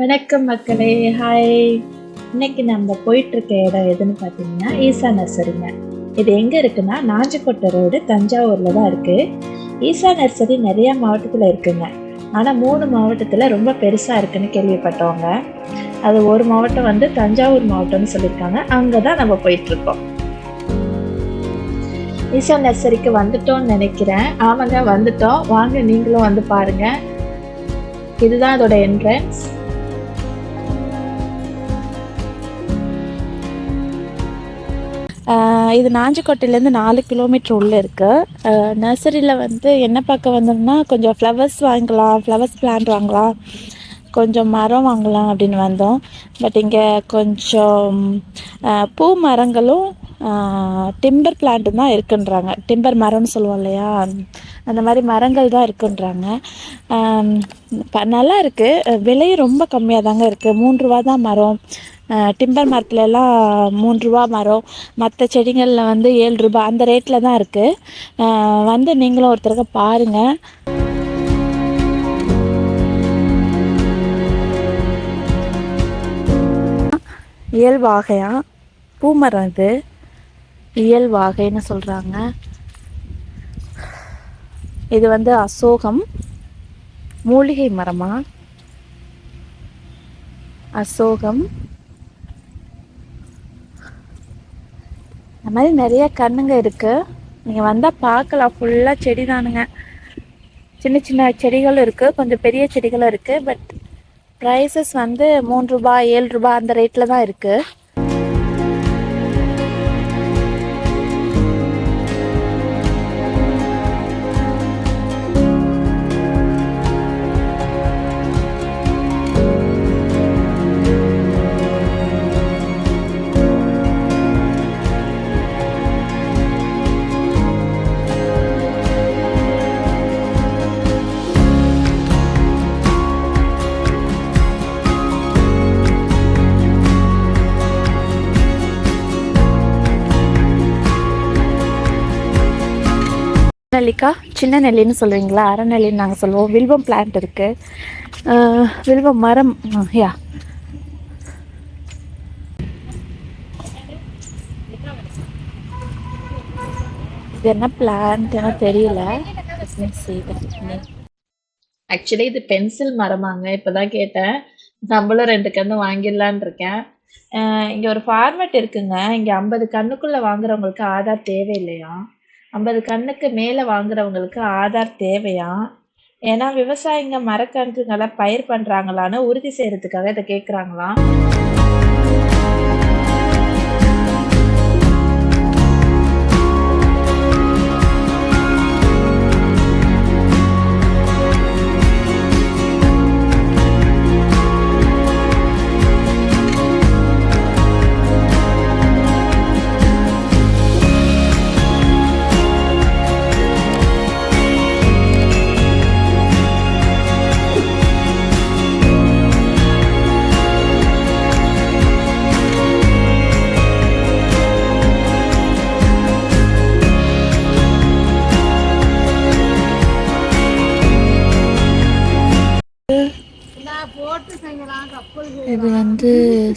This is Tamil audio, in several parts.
வணக்கம் மக்களே ஹாய் இன்னைக்கு நம்ம போயிட்டு இருக்க இடம் எதுன்னு பார்த்தீங்கன்னா ஈசா நர்சரிங்க இது எங்க இருக்குன்னா நாஞ்சிக்கோட்டை ரோடு தஞ்சாவூர்ல தான் இருக்கு. ஈசா நர்சரி நிறைய மாவட்டத்தில் இருக்குங்க. ஆனால் மூணு மாவட்டத்தில் ரொம்ப பெருசாக இருக்குன்னு கேள்விப்பட்டவங்க. அது ஒரு மாவட்டம் வந்து தஞ்சாவூர் மாவட்டம்னு சொல்லியிருக்காங்க. அங்கே தான் நம்ம போயிட்டுருக்கோம். ஈசா நர்சரிக்கு வந்துட்டோம்னு நினைக்கிறேன். ஆமாங்க வந்துட்டோம். வாங்க நீங்களும் வந்து பாருங்கள் இதுதான் அதோட என்ட்ரன்ஸ் இது நாஞ்சிக்கோட்டையிலேருந்து நாலு கிலோமீட்டர் உள்ளே இருக்குது நர்சரியில் வந்து என்ன பார்க்க வந்தோம்னா கொஞ்சம் ஃப்ளவர்ஸ் வாங்கலாம் ஃப்ளவர்ஸ் பிளான்ட் வாங்கலாம் கொஞ்சம் மரம் வாங்கலாம் அப்படின்னு வந்தோம். பட் இங்கே கொஞ்சம் பூ மரங்களும் டிம்பர் பிளான்ட்டும் தான் இருக்குன்றாங்க. டிம்பர் மரம்னு சொல்லுவோம் இல்லையா? அந்த மாதிரி மரங்கள் தான் இருக்குன்றாங்க. ப- நல்லா இருக்குது விலையும் ரொம்ப கம்மியாக தாங்க இருக்குது மூன்று ரூபா தான் மரம். டிம்பர் மரத்துலலாம் எல்லாம் மூன்று ரூபா மரம் மற்ற செடிகளில் வந்து ஏழு ரூபாய் அந்த ரேட்டில் தான் இருக்குது வந்து நீங்களும் ஒருத்தருக்கு பாருங்கள் இயல்வாகையா பூமரம் இது. இயல்பாகைன்னு சொல்கிறாங்க இது வந்து அசோகம். மூலிகை மரமா? அசோகம். இந்த மாதிரி நிறைய கண்ணுங்க இருக்குது நீங்கள் வந்தால் பார்க்கலாம். ஃபுல்லாக செடி தானுங்க. சின்ன சின்ன செடிகளும் இருக்குது கொஞ்சம் பெரிய செடிகளும் இருக்குது பட் ப்ரைஸஸ் வந்து மூன்று ரூபாய் ஏழு ரூபாய் அந்த ரேட்டில் தான் இருக்குது நெல்லிக்கா சின்ன நெல்லின்னு சொல்லுவீங்களா அரைநெல்லின்னு நாங்கள் சொல்லுவோம். வில்வம் பிளான்ட் இருக்குது வில்வம் மரம். யா இது என்ன பிளான்ட் தெரியல. ஆக்சுவலி இது பென்சில் மரமாங்க. இப்போதான் கேட்டேன். நம்மளும் ரெண்டு கன்று வாங்கிடலான்னு இருக்கேன். இங்கே ஒரு ஃபார்மேட் இருக்குங்க. இங்கே ஐம்பது கண்ணுக்குள்ளே வாங்குறவங்களுக்கு ஆதார் தேவையில்லையா? ஐம்பது கண்ணுக்கு மேலே வாங்குறவங்களுக்கு ஆதார் தேவையா? ஏன்னா விவசாயிங்க மரக்கன்றுகளை பயிர் பண்ணுறாங்களான்னு உறுதி செய்கிறதுக்காக இதை கேட்குறாங்களாம் இது வந்து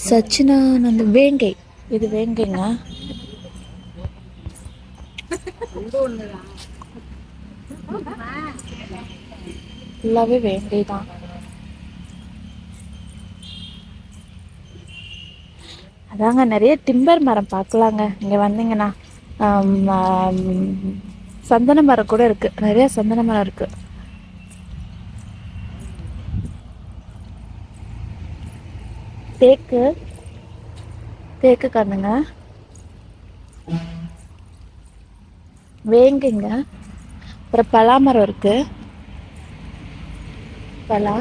சச்சினானந்த வேங்கை. இது வேங்கைங்க ஃபுல்லாகவே வேங்கை தான் அதாங்க நிறைய டிம்பர் மரம் பார்க்கலாங்க. இங்கே வந்தீங்கன்னா சந்தன மரம் கூட இருக்கு. நிறைய சந்தன மரம் இருக்கு. தேக்கு. தேக்கு கண்ணுங்க வேங்குங்க. அப்புறம் பலாமரம் இருக்கு. பலா.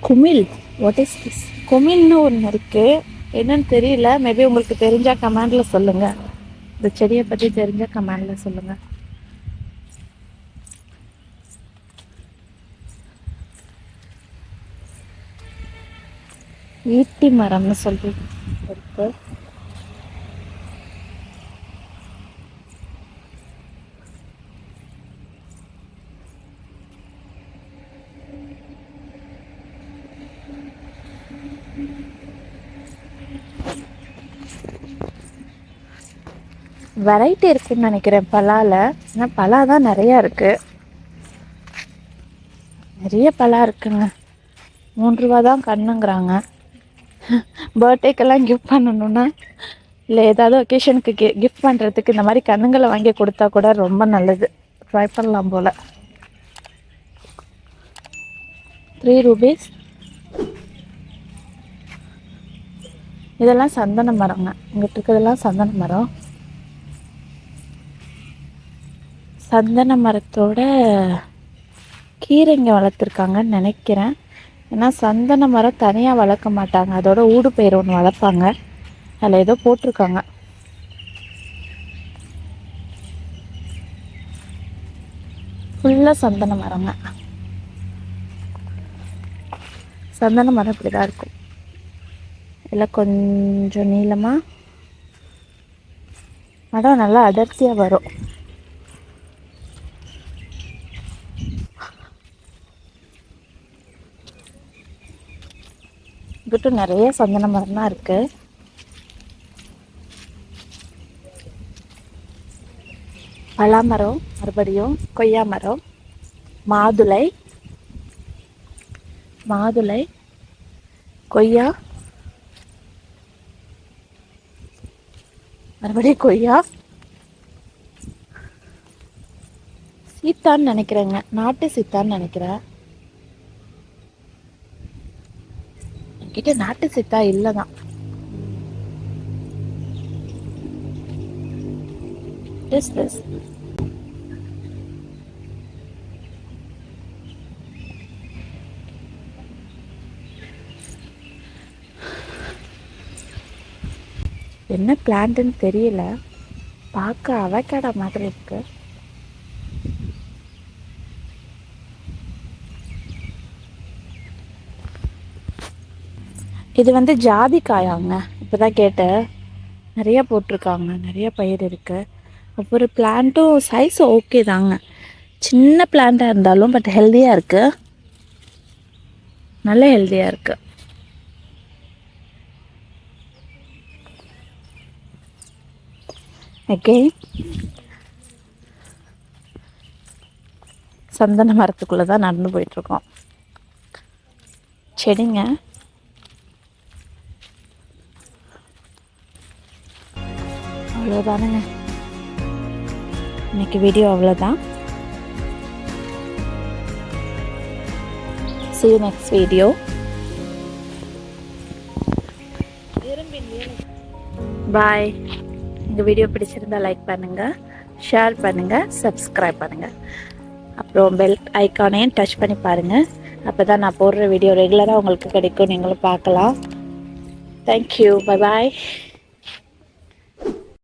குமிழ். வாட் இஸ் திஸ் குமிழ்னு ஒன்று இருக்கு. என்னன்னு தெரியல. மேபி உங்களுக்கு தெரிஞ்சால் கமெண்ட்ல சொல்லுங்க. இந்த செடியை பத்தி தெரிஞ்சால் கமெண்ட்ல சொல்லுங்க. ஈட்டி மரம்னு சொல்லி இருக்கு. வெரைட்டி இருக்குன்னு நினைக்கிறேன். பலாவில் ஆனால் பலா தான் நிறையா இருக்குது நிறைய பலா இருக்குங்க. மூன்று ரூபா தான் கண்ணுங்கிறாங்க. பர்த்டேக்கெல்லாம் கிஃப்ட் பண்ணணுன்னா இல்லை ஏதாவது ஒகேஷனுக்கு கி கிஃப்ட் பண்ணுறதுக்கு இந்த மாதிரி கண்ணுங்களை வாங்கி கொடுத்தா கூட ரொம்ப நல்லது. ட்ரை பண்ணலாம் போல். த்ரீ ரூபீஸ் இதெல்லாம் சந்தன மரங்க. இங்கிட்ட இருக்கிறதெல்லாம் சந்தன மரம். சந்தன மரத்தோட கீரைங்க வளர்த்துருக்காங்கன்னு நினைக்கிறேன். ஏன்னா சந்தன மரம் தனியாக வளர்க்க மாட்டாங்க. அதோட ஊடு பயிர் ஒன்று வளர்ப்பாங்க. அதில் ஏதோ போட்டிருக்காங்க. ஃபுல்லாக சந்தன மரங்க சந்தன மரம் இப்படி தான் இருக்கும். எல்லாம் கொஞ்சம் நீளமாக மரம் நல்லா அடர்த்தியாக வரும். இங்கிட்டும் நிறைய சந்தன மரம் தான் இருக்கு. பலாமரம் மறுபடியும் கொய்யா மரம் மாதுளை மாதுளை கொய்யா மறுபடியும் கொய்யா. சீத்தான்னு நினைக்கிறேங்க. நாட்டு சீத்தான்னு நினைக்கிறேன். கிட்ட நாட்டு சித்தா இல்லதான். Is this? என்ன பிளான்ட்னு தெரியல. பார்க்க அவக்கடை மாதிரி இருக்கு. இது வந்து ஜாதிக்காயாங்க. இப்போதான் கேட்டேன். நிறைய போட்டிருக்காங்க. நிறைய பயிர் இருக்குது ஒவ்வொரு பிளான்ட்டும் சைஸ் ஓகே தாங்க. சின்ன பிளான்ட்டாக இருந்தாலும் பட் ஹெல்த்தியாக இருக்குது நல்ல ஹெல்த்தியாக இருக்குது ஓகே சந்தன மரத்துக்குள்ளே தான் நடந்து போயிட்டுருக்கோம் செடிங்க. அவ்வளோதானுங்க இன்னைக்கு வீடியோ அவ்வளோதான் see you next video. பாய் இந்த வீடியோ பிடிச்சிருந்தா லைக் பண்ணுங்கள் ஷேர் பண்ணுங்கள் சப்ஸ்கிரைப் பண்ணுங்கள் அப்புறம் பெல் ஐக்கானையும் டச் பண்ணி பாருங்கள் அப்போ தான் நான் போடுற வீடியோ ரெகுலராக உங்களுக்கு கிடைக்கும். நீங்களும் பார்க்கலாம். Thank you bye bye